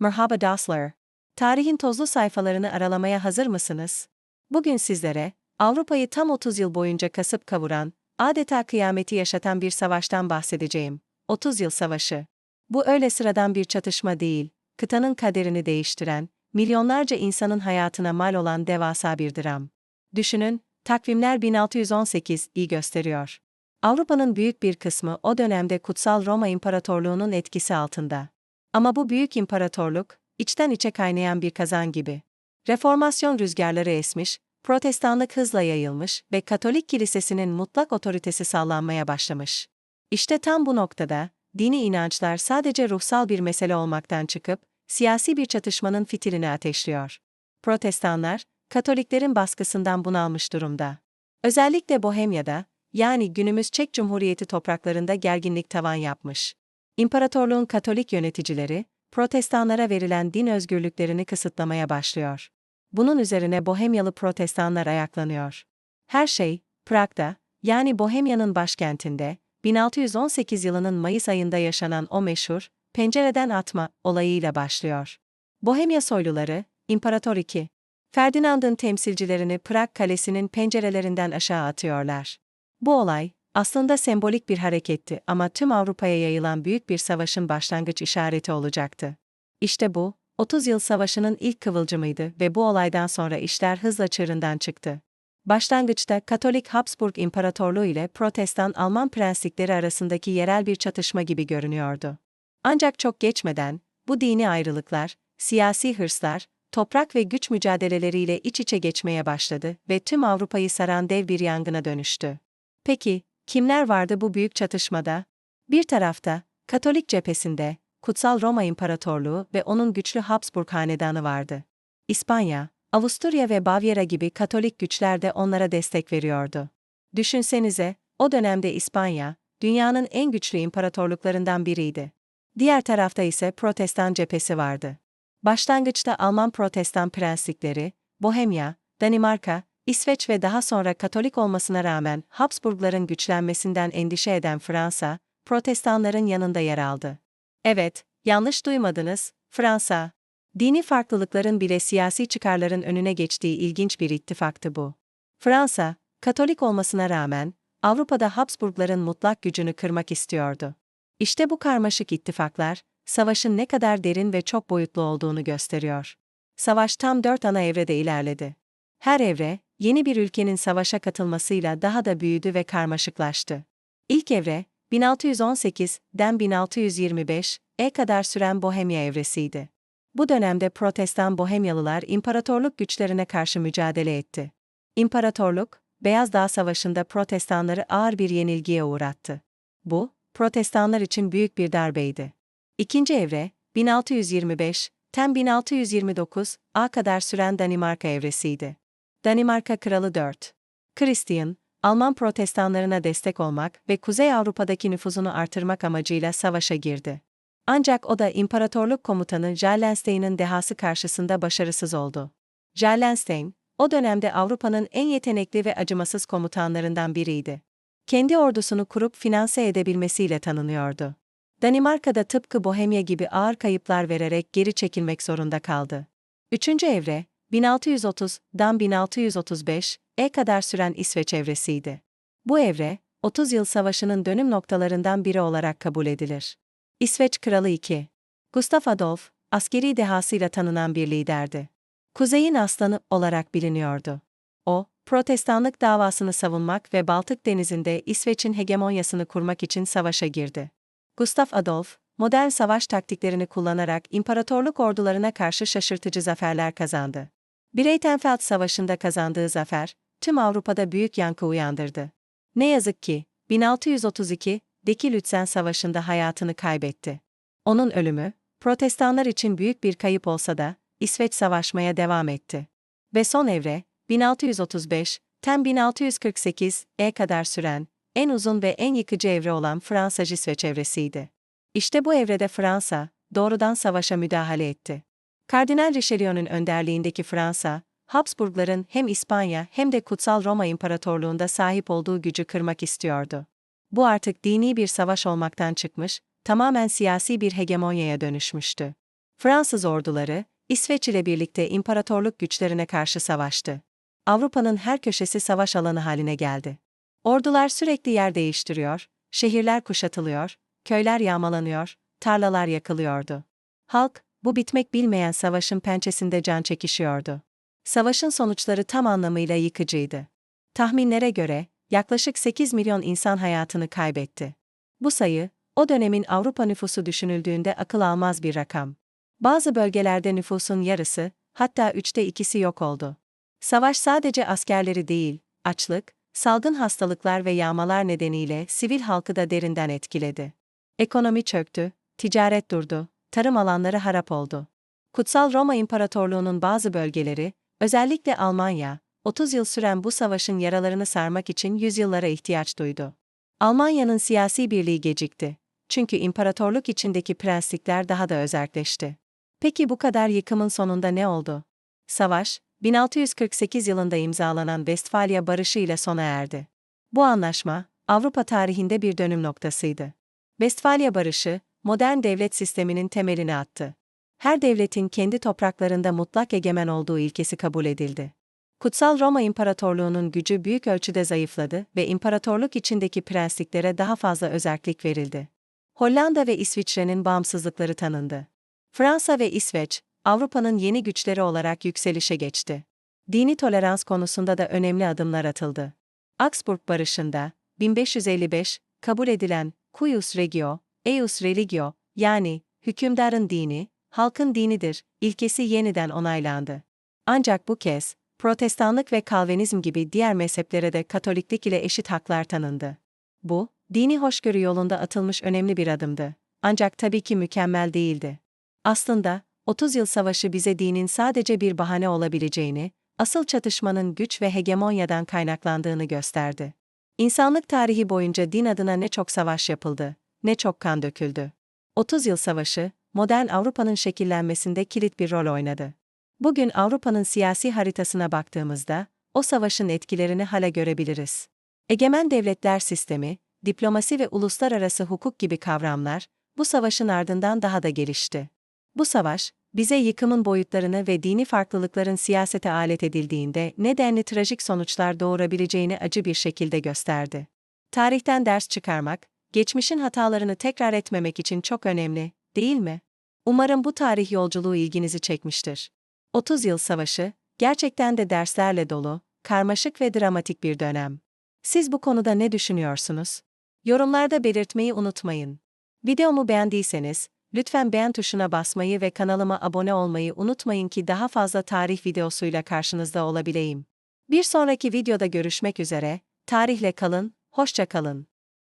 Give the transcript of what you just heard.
Merhaba dostlar. Tarihin tozlu sayfalarını aralamaya hazır mısınız? Bugün sizlere, Avrupa'yı tam 30 yıl boyunca kasıp kavuran, adeta kıyameti yaşatan bir savaştan bahsedeceğim. 30 Yıl Savaşı. Bu öyle sıradan bir çatışma değil, kıtanın kaderini değiştiren, milyonlarca insanın hayatına mal olan devasa bir dram. Düşünün, takvimler 1618'i gösteriyor. Avrupa'nın büyük bir kısmı o dönemde Kutsal Roma İmparatorluğu'nun etkisi altında. Ama bu büyük imparatorluk, içten içe kaynayan bir kazan gibi. Reformasyon rüzgarları esmiş, protestanlık hızla yayılmış ve Katolik kilisesinin mutlak otoritesi sağlanmaya başlamış. İşte tam bu noktada, dini inançlar sadece ruhsal bir mesele olmaktan çıkıp, siyasi bir çatışmanın fitilini ateşliyor. Protestanlar, Katoliklerin baskısından bunalmış durumda. Özellikle Bohemya'da, yani günümüz Çek Cumhuriyeti topraklarında gerginlik tavan yapmış. İmparatorluğun Katolik yöneticileri, protestanlara verilen din özgürlüklerini kısıtlamaya başlıyor. Bunun üzerine Bohemyalı protestanlar ayaklanıyor. Her şey, Prag'da, yani Bohemya'nın başkentinde, 1618 yılının Mayıs ayında yaşanan o meşhur, pencereden atma olayıyla başlıyor. Bohemya soyluları, İmparator II. Ferdinand'ın temsilcilerini Prag Kalesi'nin pencerelerinden aşağı atıyorlar. Bu olay, aslında sembolik bir hareketti ama tüm Avrupa'ya yayılan büyük bir savaşın başlangıç işareti olacaktı. İşte bu, 30 yıl savaşının ilk kıvılcımıydı ve bu olaydan sonra işler hızla çığırından çıktı. Başlangıçta Katolik Habsburg İmparatorluğu ile Protestan Alman prenslikleri arasındaki yerel bir çatışma gibi görünüyordu. Ancak çok geçmeden, bu dini ayrılıklar, siyasi hırslar, toprak ve güç mücadeleleriyle iç içe geçmeye başladı ve tüm Avrupa'yı saran dev bir yangına dönüştü. Peki, kimler vardı bu büyük çatışmada? Bir tarafta, Katolik cephesinde, Kutsal Roma İmparatorluğu ve onun güçlü Habsburg hanedanı vardı. İspanya, Avusturya ve Bavyera gibi Katolik güçler de onlara destek veriyordu. Düşünsenize, o dönemde İspanya, dünyanın en güçlü imparatorluklarından biriydi. Diğer tarafta ise Protestan cephesi vardı. Başlangıçta Alman Protestan prenslikleri, Bohemya, Danimarka, İsveç ve daha sonra Katolik olmasına rağmen Habsburgların güçlenmesinden endişe eden Fransa, Protestanların yanında yer aldı. Evet, yanlış duymadınız, Fransa. Dini farklılıkların bile siyasi çıkarların önüne geçtiği ilginç bir ittifaktı bu. Fransa, Katolik olmasına rağmen, Avrupa'da Habsburgların mutlak gücünü kırmak istiyordu. İşte bu karmaşık ittifaklar, savaşın ne kadar derin ve çok boyutlu olduğunu gösteriyor. Savaş tam dört ana evrede ilerledi. Her evre, yeni bir ülkenin savaşa katılmasıyla daha da büyüdü ve karmaşıklaştı. İlk evre, 1618'den 1625'e kadar süren Bohemya evresiydi. Bu dönemde Protestan Bohemyalılar imparatorluk güçlerine karşı mücadele etti. İmparatorluk, Beyaz Dağ Savaşı'nda Protestanları ağır bir yenilgiye uğrattı. Bu, Protestanlar için büyük bir darbeydi. İkinci evre, 1625, tem 1629'a kadar süren Danimarka evresiydi. Danimarka Kralı 4. Christian, Alman protestanlarına destek olmak ve Kuzey Avrupa'daki nüfuzunu artırmak amacıyla savaşa girdi. Ancak o da imparatorluk komutanı Jallenstein'in dehası karşısında başarısız oldu. Jallenstein, o dönemde Avrupa'nın en yetenekli ve acımasız komutanlarından biriydi. Kendi ordusunu kurup finanse edebilmesiyle tanınıyordu. Danimarka'da tıpkı Bohemya gibi ağır kayıplar vererek geri çekilmek zorunda kaldı. Üçüncü evre, 1630'dan 1635'e kadar süren İsveç evresiydi. Bu evre, 30 yıl savaşının dönüm noktalarından biri olarak kabul edilir. İsveç Kralı II. Gustav Adolf, askeri dehasıyla tanınan bir liderdi. Kuzey'in aslanı olarak biliniyordu. O, protestanlık davasını savunmak ve Baltık Denizi'nde İsveç'in hegemonyasını kurmak için savaşa girdi. Gustav Adolf, modern savaş taktiklerini kullanarak imparatorluk ordularına karşı şaşırtıcı zaferler kazandı. Breitenfeld Savaşı'nda kazandığı zafer, tüm Avrupa'da büyük yankı uyandırdı. Ne yazık ki, 1632'deki Lützen Savaşı'nda hayatını kaybetti. Onun ölümü, protestanlar için büyük bir kayıp olsa da, İsveç savaşmaya devam etti. Ve son evre, 1635, tem 1648'e kadar süren, en uzun ve en yıkıcı evre olan Fransa-İsveç evresiydi. İşte bu evrede Fransa, doğrudan savaşa müdahale etti. Kardinal Richelieu'nun önderliğindeki Fransa, Habsburgların hem İspanya hem de Kutsal Roma İmparatorluğunda sahip olduğu gücü kırmak istiyordu. Bu artık dini bir savaş olmaktan çıkmış, tamamen siyasi bir hegemonyaya dönüşmüştü. Fransız orduları, İsveç ile birlikte imparatorluk güçlerine karşı savaştı. Avrupa'nın her köşesi savaş alanı haline geldi. Ordular sürekli yer değiştiriyor, şehirler kuşatılıyor, köyler yağmalanıyor, tarlalar yakılıyordu. Halk, bu bitmek bilmeyen savaşın pençesinde can çekişiyordu. Savaşın sonuçları tam anlamıyla yıkıcıydı. Tahminlere göre, yaklaşık 8 milyon insan hayatını kaybetti. Bu sayı, o dönemin Avrupa nüfusu düşünüldüğünde akıl almaz bir rakam. Bazı bölgelerde nüfusun yarısı, hatta üçte ikisi yok oldu. Savaş sadece askerleri değil, açlık, salgın hastalıklar ve yağmalar nedeniyle sivil halkı da derinden etkiledi. Ekonomi çöktü, ticaret durdu, tarım alanları harap oldu. Kutsal Roma İmparatorluğu'nun bazı bölgeleri, özellikle Almanya, 30 yıl süren bu savaşın yaralarını sarmak için yüzyıllara ihtiyaç duydu. Almanya'nın siyasi birliği gecikti. Çünkü imparatorluk içindeki prenslikler daha da özerkleşti. Peki bu kadar yıkımın sonunda ne oldu? Savaş, 1648 yılında imzalanan Westfalia Barışı ile sona erdi. Bu anlaşma, Avrupa tarihinde bir dönüm noktasıydı. Westfalia Barışı, modern devlet sisteminin temelini attı. Her devletin kendi topraklarında mutlak egemen olduğu ilkesi kabul edildi. Kutsal Roma İmparatorluğu'nun gücü büyük ölçüde zayıfladı ve imparatorluk içindeki prensliklere daha fazla özerklik verildi. Hollanda ve İsviçre'nin bağımsızlıkları tanındı. Fransa ve İsveç, Avrupa'nın yeni güçleri olarak yükselişe geçti. Dini tolerans konusunda da önemli adımlar atıldı. Augsburg Barışı'nda, 1555, kabul edilen Cuius Regio, Eius Religio, yani hükümdarın dini, halkın dinidir, ilkesi yeniden onaylandı. Ancak bu kez, Protestanlık ve Kalvinizm gibi diğer mezheplere de Katoliklik ile eşit haklar tanındı. Bu, dini hoşgörü yolunda atılmış önemli bir adımdı. Ancak tabii ki mükemmel değildi. Aslında, 30 yıl savaşı bize dinin sadece bir bahane olabileceğini, asıl çatışmanın güç ve hegemonyadan kaynaklandığını gösterdi. İnsanlık tarihi boyunca din adına ne çok savaş yapıldı, ne çok kan döküldü. 30 yıl savaşı, modern Avrupa'nın şekillenmesinde kilit bir rol oynadı. Bugün Avrupa'nın siyasi haritasına baktığımızda, o savaşın etkilerini hala görebiliriz. Egemen devletler sistemi, diplomasi ve uluslararası hukuk gibi kavramlar, bu savaşın ardından daha da gelişti. Bu savaş, bize yıkımın boyutlarını ve dini farklılıkların siyasete alet edildiğinde ne denli trajik sonuçlar doğurabileceğini acı bir şekilde gösterdi. Tarihten ders çıkarmak, geçmişin hatalarını tekrar etmemek için çok önemli, değil mi? Umarım bu tarih yolculuğu ilginizi çekmiştir. 30 yıl savaşı, gerçekten de derslerle dolu, karmaşık ve dramatik bir dönem. Siz bu konuda ne düşünüyorsunuz? Yorumlarda belirtmeyi unutmayın. Videomu beğendiyseniz, lütfen beğen tuşuna basmayı ve kanalıma abone olmayı unutmayın ki daha fazla tarih videosuyla karşınızda olabileyim. Bir sonraki videoda görüşmek üzere, tarihle kalın, hoşça kalın.